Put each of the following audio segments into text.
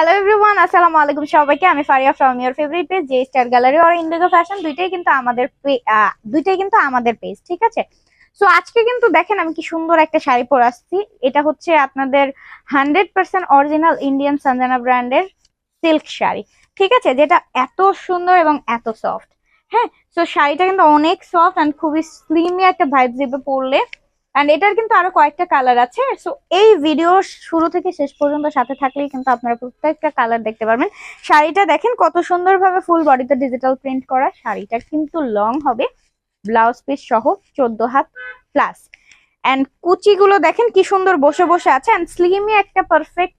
Hello everyone আসসালামু আলাইকুম সবাইকে আমি Faria from your favourite page J star gallery R Indigo fashion দুইটাই কিন্তু আমাদের দুইটাই কিন্তু আমাদের পেজ ঠিক আছে? সো আজকে কিন্তু দেখেন আমি কি সুন্দর একটা শাড়ি পরে আসছি। এটা হচ্ছে আপনাদের hundred percent original Indian Sanjana ব্র্যান্ডের সিল্ক শাড়ি, ঠিক আছে? যেটা এত সুন্দর এবং এত সফট হ্যাঁ? সো শাড়িটা কিন্তু অনেক সফট অ্যান্ড খুবই স্লিমি একটা ভাইব দিবে পরলে। অ্যান্ড এটার কিন্তু আরও কয়েকটা কালার আছে। সো এই ভিডিও শুরু থেকে শেষ পর্যন্ত সাথে থাকলেই কিন্তু আপনারা প্রত্যেকটা কালার দেখতে পারবেন। শাড়িটা দেখেন কত সুন্দরভাবে ফুল বডিতে ডিজিটাল প্রিন্ট করা। শাড়িটা কিন্তু লং হবে। ব্লাউজ পিস সহ চোদ্দ হাত প্লাস অ্যান্ড কুচিগুলো দেখেন কি সুন্দর বসে বসে আছে। অ্যান্ড স্লিমি একটা পারফেক্ট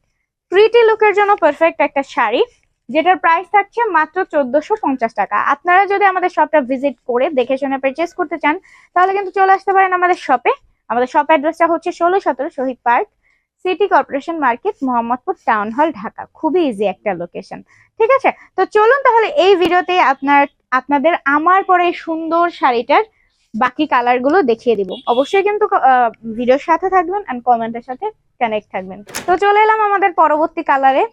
প্রিটি লুকের জন্য পারফেক্ট একটা শাড়ি। যেটার প্রাইস থাকছে মাত্র চোদ্দশো পঞ্চাশ টাকা। আপনারা যদি আমাদের শপটা ভিজিট করে দেখে শুনে পারচেস করতে চান, তাহলে কিন্তু চলে আসতে পারেন আমাদের শপে আমাদের শপ অ্যাড্রেসটা হচ্ছে ষোলো সতেরো Shahid park city corporation market Mohammadpur town hall Dhaka. খুবই ইজি একটা লোকেশন ঠিক আছে? তো চলুন তাহলে এই ভিডিওতে আপনার, আপনাদের আমার পরে সুন্দর শাড়িটার বাকি কালারগুলো দেখিয়ে দিব। অবশ্যই কিন্তু ভিডিওর সাথে থাকবেন এন্ড কমেন্টের সাথে কানেক্ট থাকবেন। তো চলে এলাম আমাদের পরবর্তী কালারে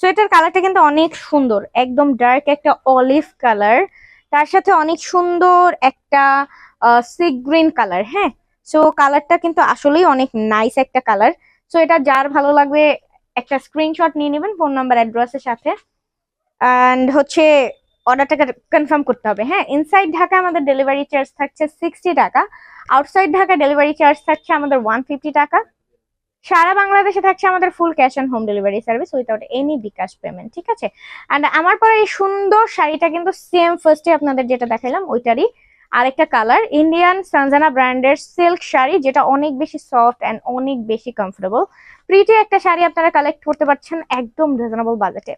সো এটার কালারটা কিন্তু অনেক সুন্দর, একদম ডার্ক একটা অলিভ কালার তার সাথে অনেক সুন্দর একটা সি গ্রিন কালার হ্যাঁ? সো কালারটা কিন্তু আসলেই অনেক নাইস একটা কালার সো এটা যার ভালো লাগবে, একটা স্ক্রিনশট নিয়ে নেবেন ফোন নাম্বার অ্যাড্রেসের সাথে। অ্যান্ড হচ্ছে অর্ডারটাকে কনফার্ম করতে হবে। হ্যাঁ ইনসাইড ঢাকা আমাদের ডেলিভারি চার্জ থাকছে সিক্সটি টাকা। আউটসাইড ঢাকা ডেলিভারি চার্জ থাকছে আমাদের ওয়ান ফিফটি টাকা। সারা বাংলাদেশে থাকছে আমাদের full cash on home delivery service without any bKash payment ঠিক আছে? অ্যান্ড আমার পরে এই সুন্দর শাড়িটা কিন্তু সেম ফার্স্টে আপনাদের যেটা দেখাইলাম, ওইটারই আরেকটা কালার ইন্ডিয়ান সানজানা ব্র্যান্ডের সিল্ক শাড়ি, যেটা অনেক বেশি সফট অ্যান্ড অনেক বেশি কমফোর্টেবল প্রিটি একটা শাড়ি আপনারা কালেক্ট করতে পারছেন একদম রিজনেবল বাজেটে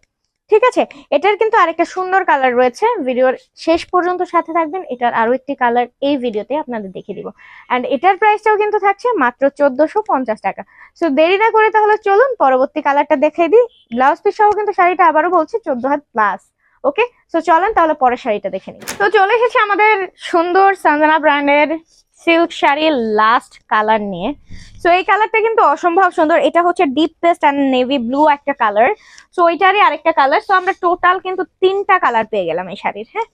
ঠিক আছে? এটার কিন্তু আরেকটা সুন্দর কালার রয়েছে। ভিডিওর শেষ পর্যন্ত সাথে থাকবেন। এটার আরও একটি কালার এই ভিডিওতে আপনাদের দেখিয়ে দিব। অ্যান্ড এটার প্রাইসটাও কিন্তু থাকছে মাত্র চোদ্দশো টাকা। সো দেরি না করে তাহলে চলুন, পরবর্তী কালারটা দেখিয়ে দিই। ব্লাউজ পিস সহ কিন্তু শাড়িটা আবারও বলছি, চোদ্দ হাত প্লাস ওকে? সো চলেন তাহলে পরের শাড়িটা দেখে নিই। তো চলে এসেছে আমাদের সুন্দর সঞ্জনা ব্র্যান্ডের সিল্ক শাড়ির লাস্ট কালার নিয়ে। সো এই কালারটা কিন্তু অসম্ভব সুন্দর। এটা হচ্ছে deep paste and navy blue একটা কালার সো ওইটারই আরেকটা কালার সো আমরা টোটাল কিন্তু তিনটা কালার পেয়ে গেলাম এই শাড়ির হ্যাঁ?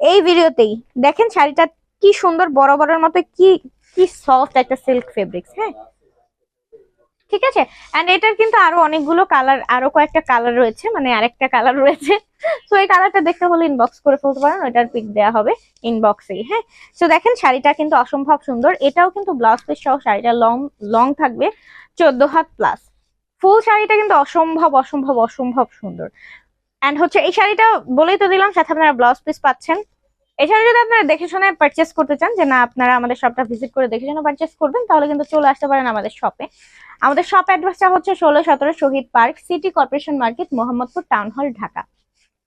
এই ভিডিওতেই দেখেন শাড়িটা কি সুন্দর বড় বড়ের মতো কি কি সফট একটা সিল্ক ফেব্রিক্স হ্যাঁ? ঠিক আছে? এন্ড এটার কিন্তু আরও অনেকগুলো কালার আরও কয়েকটা কালার রয়েছে মানে আরেকটা কালার রয়েছে। তো এই কালারটা দেখতে হলে ইনবক্স করে ফেলতে পারেন ওটার পিক দেওয়া হবে ইনবক্সেই হ্যাঁ? তো দেখেন শাড়িটা কিন্তু অসম্ভব সুন্দর। এটাও কিন্তু ব্লাউজ পিস সহ শাড়িটা লং লং থাকবে, চোদ্দ হাত প্লাস ফুল শাড়িটা কিন্তু অসম্ভব অসম্ভব অসম্ভব সুন্দর। এন্ড হচ্ছে, এই শাড়িটা বলেই তো দিলাম, সাথে আপনারা ব্লাউজ পিস পাচ্ছেন। এছাড়া যদি আপনারা দেখে শুনে পারচেস করতে চান, যে না, আপনারা আমাদের শপটা ভিজিট করে দেখে শুনে পারচেস করবেন, তাহলে কিন্তু চলে আসতে পারেন আমাদের শপে আমাদের শপ অ্যাড্রেসটা হচ্ছে ষোলো সতেরো Shahid park city corporation market Mohammadpur town hall Dhaka.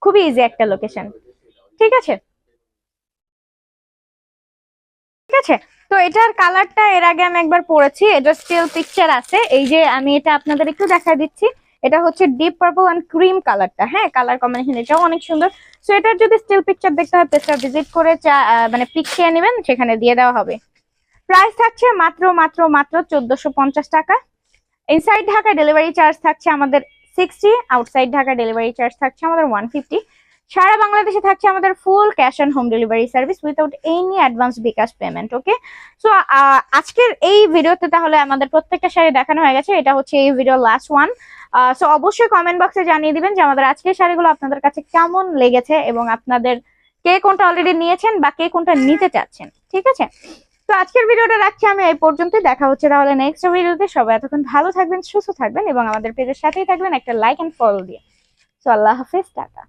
খুবই ইজি একটা লোকেশন ঠিক আছে? ঠিক আছে? তো এটার কালারটা এর আগে আমি একবার পড়েছি, এটা স্টিল পিকচার আছে। এই যে আমি এটা আপনাদের একটু দেখা দিচ্ছি। এটা হচ্ছে ডিপ পার্পল অ্যান্ড ক্রিম কালারটা হ্যাঁ কালার কম্বিনেশন এটাও অনেক সুন্দর। সো এটার যদি স্টিল পিকচার দেখতে হয় পেজটা ভিজিট করে মানে পিক খেয়ে নেবেন, সেখানে দিয়ে দেওয়া হবে। প্রাইস থাকছে মাত্র মাত্র মাত্র চোদ্দশো পঞ্চাশ টাকা। ইনসাইড ঢাকা ডেলিভারি চার্জ থাকছে আমাদের sixty outside Dhaka delivery charge থাকছে আমাদের ওয়ান ফিফটি সারা বাংলাদেশে থাকছে আমাদের full cash on home delivery service without any advance bKash payment okay so আজকের এই ভিডিওতে তাহলে আমাদের প্রত্যেকটা শাড়ি দেখানো হয়ে গেছে। এটা হচ্ছে এই ভিডিও লাস্ট ওয়ান সো অবশ্যই কমেন্ট বক্সে জানিয়ে দিবেন যে আমাদের আজকের শাড়িগুলো আপনাদের কাছে কেমন লেগেছে এবং আপনাদের কে কোনটা অলরেডি নিয়েছেন বা কে কোনটা নিতে চাচ্ছেন, ঠিক আছে? তো আজকের ভিডিওটা রাখছি আমি এই পর্যন্তই। দেখা হচ্ছে তাহলে নেক্সট ভিডিওতে সবাই এতক্ষণ ভালো থাকবেন, সুস্থ থাকবেন এবং আমাদের পেজের সাথেই থাকবেন। একটা লাইক এন্ড ফলো দিয়ে। সো আল্লাহ হাফিজ, টাটা।